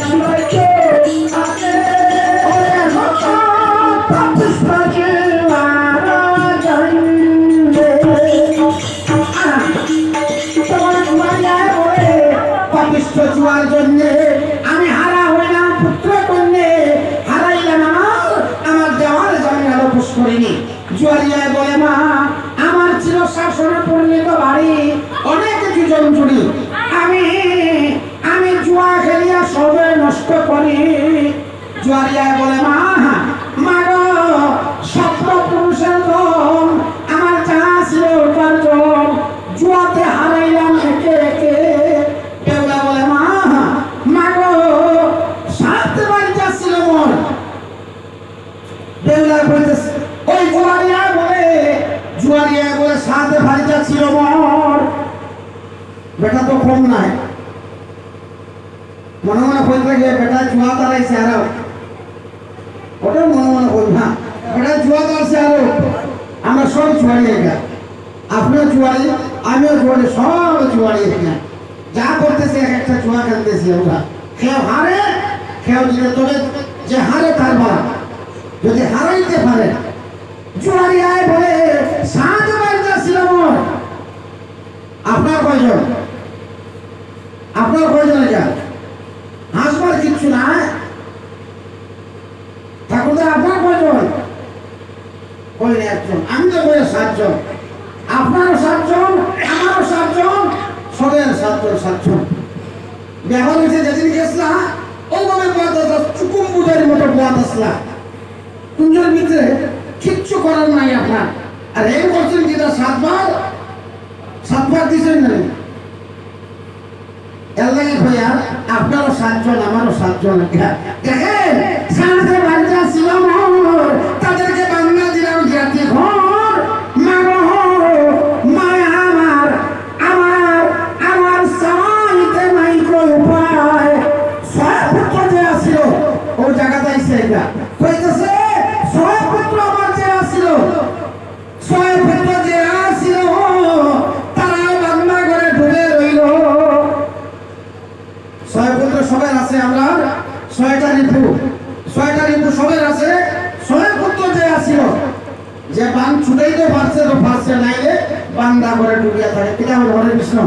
জুয়ার করি বলে, মা পুরুষের আমার যা ছিল উপার্জন জুয়াতে হারাইলাম একে একে। বলে, মা সাত ছিল ওই জুয়ারিয়া বলে জুয়ারিয়া বলে সাত ছিল বেটা তো কম নাই। মনে মনে কই থাকে বেটা জুয়া তারাইছে আরও ওটা মনে মনে কই না বেটা জুয়া তারাইছে আরও আমরা সব জুয়ারি একা আপনিও জুয়ারি আমিও জুয়ারি সব জুয়ারি এখানে যা করতেছে এক একটা জুয়া খেলতেছি আমরা কেউ হারে কেউ জিতে তবে যে হারে তার বলা যদি হারাইতে পারে জুয়ারি আয় বলে সাত বাড়িটা ছিল মোর আপনার কয়জন? আপনার কয়জন এটা কিচ্ছু না ঠাকুরদা আপনার কয়জন? কই না একজন। আমি তো কই সাতজন। আপনারও সাতজন, আমারও সাতজন, সবের সাতজন সাতজন। ব্যবহার হয়েছে যেদিন গেছলা, ওইভাবে বাদ আসলা চুকুম বুঝার মতো বাদ আসলা। কুঞ্জের ভিতরে কিচ্ছু করার নাই আপনার। আর এই করছেন যেটা সাতবার সাতবার দিচ্ছেন না। এলাকায় ভাইয়া আপনারও সাতজন, আমারও সাতজন। দেখেন সাথে বাড়িতে ছিলাম তাদেরকে বাংলা দিলাম জাতি ঘর রিপু ছয়টা রিপু সবের আছে ছয় পুত্র যে আসিল যে বান ছুটাইতে পারছে তো পারছে, নাইলে বান্দা করে ডুবিয়া থাকে। কিটা হল হরে কৃষ্ণ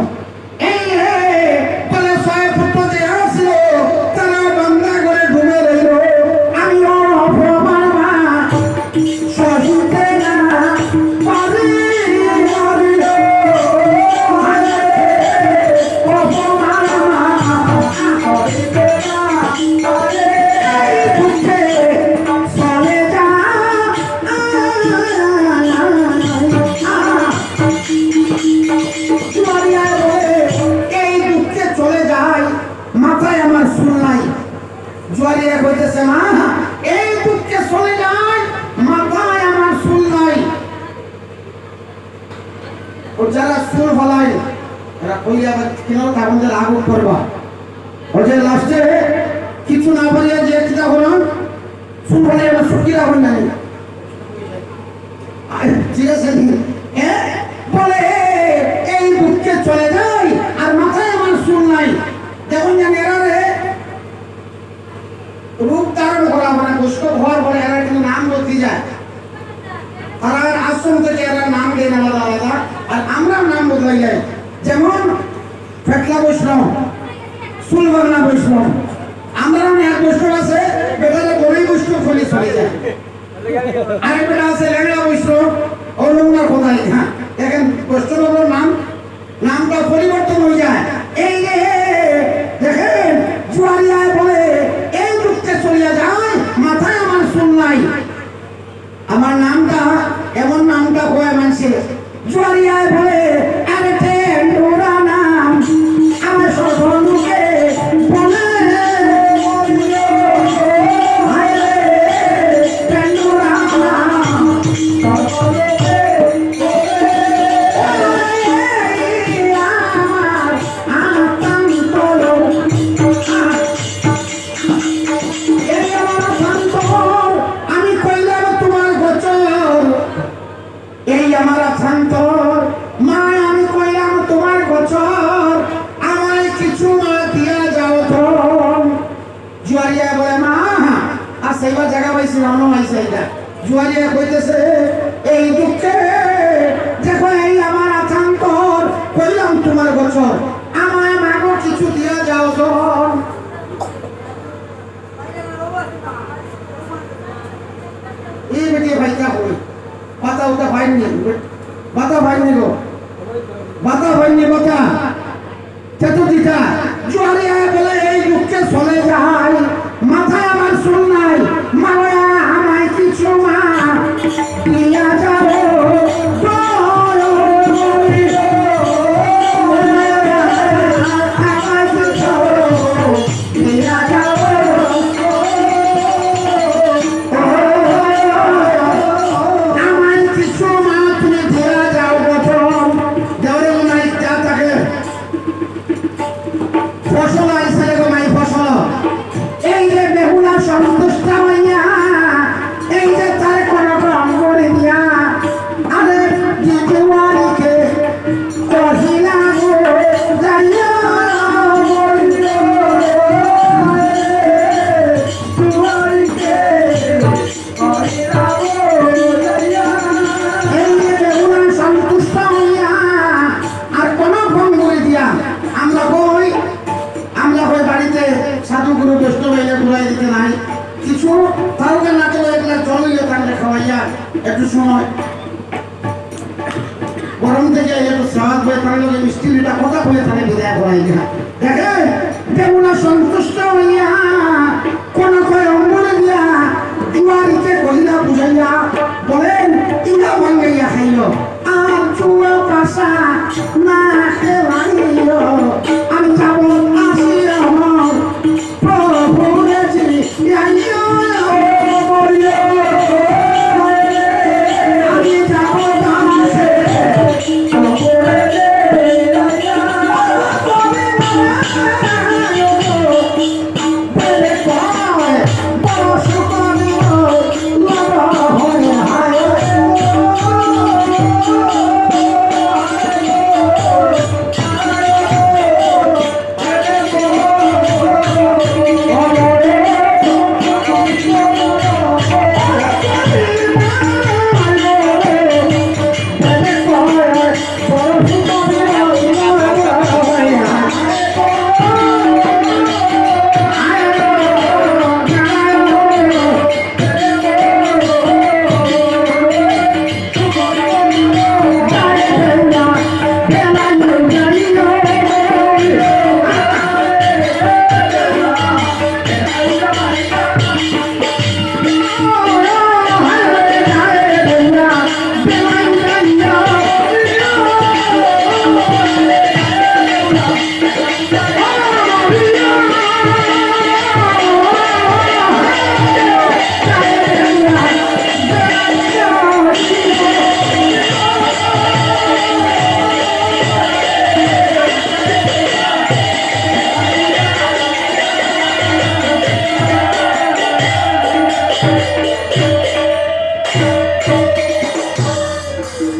জুয়ারিয়া কইতেছে মা। এই দুঃখে চলে যায়, মাথায় আমার সুর নাই। ও যারা সুর ফলাই এরা কইয়া কেন তাদের আগুন করবা। ও যে লাস্টে কিছু না পারিয়া যে কিতা হলো সুর ফলাই আমার সুকিরা হল নাই ঠিক আছে রূপ ধারণ করা মানে পুষ্প হওয়ার পরে এরা কিন্তু নাম বদলি যায়। তারা আশ্রম থেকে এরা নাম দেন আলাদা আলাদা। আর আমরা নাম বদলাই যাই। যেমন ফেটলা বৈষ্ণব সুলবাংলা বৈষ্ণব। আমরা এক বৈষ্ণব আছে, বেটারে গরিব বৈষ্ণব ফলে চলে যায়। আরেক বেটা আছে নাই। আমার নামটা এমন নামটা কয় মানছে জুয়ারিয়ায় বলে আমার অশান্তর মা আমি কইলাম, তোমার গোচর আমায় কিছু মা দিয়া যাও তো। জুয়ারিয়া বলে, মা, আর সেইবার জায়গা পাইছি অন্য হয়েছে এটা জুয়ারিয়া কইতেছে, এই দুঃখে ভাইনি বাতা ভাইনি গো। বাতা ভাইনি বাতা চতুর্থীটা জোয়ারে আয় বলে, এই দুঃখে চলে যায় এলে দিতে নাই। কিছু তাহলে না চলে এগুলো জল থাকলে খাওয়াইয়া একটু সময় গরম থেকে একটু স্বাদ হয়ে থাকলে মিষ্টি লিটা কথা বলে থাকে বিদায় করাই না দেখে? দেবুনা সন্তুষ্ট হইয়া কোন কয় অম্বলে দিয়া জুয়ারিতে কহিলা বুঝাইয়া বলেন, ইলা ভাঙ্গাইয়া খাইল। আর চুয়া পাশা না